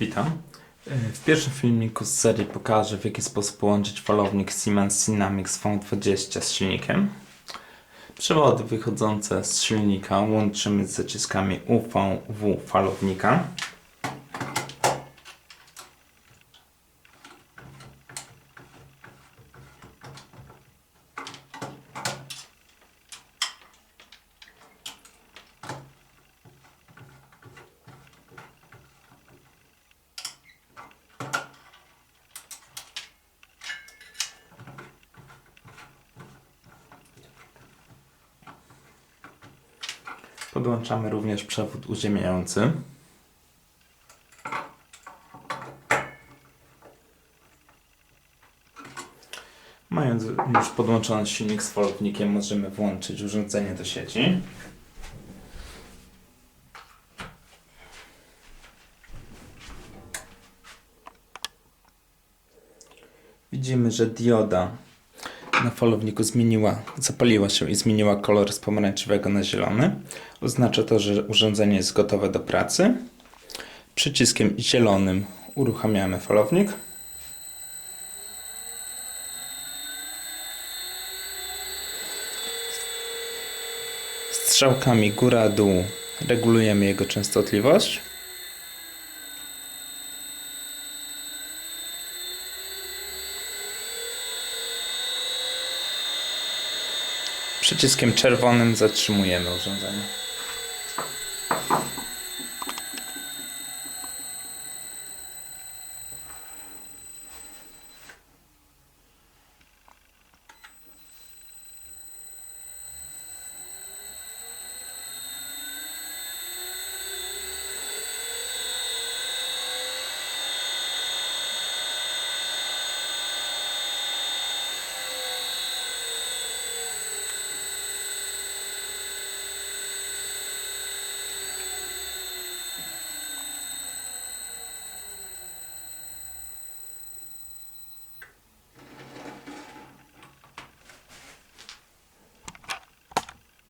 Witam. W pierwszym filmiku z serii pokażę w jaki sposób połączyć falownik Siemens Dynamics V20 z silnikiem. Przewody wychodzące z silnika łączymy z zaciskami UV-W falownika. Podłączamy również przewód uziemiający. Mając już podłączony silnik z falownikiem, możemy włączyć urządzenie do sieci. Widzimy, że dioda na falowniku zmieniła, zapaliła się i zmieniła kolor z pomarańczowego na zielony. Oznacza to, że urządzenie jest gotowe do pracy. Przyciskiem zielonym uruchamiamy falownik. Strzałkami góra-dół regulujemy jego częstotliwość. Przyciskiem czerwonym zatrzymujemy urządzenie.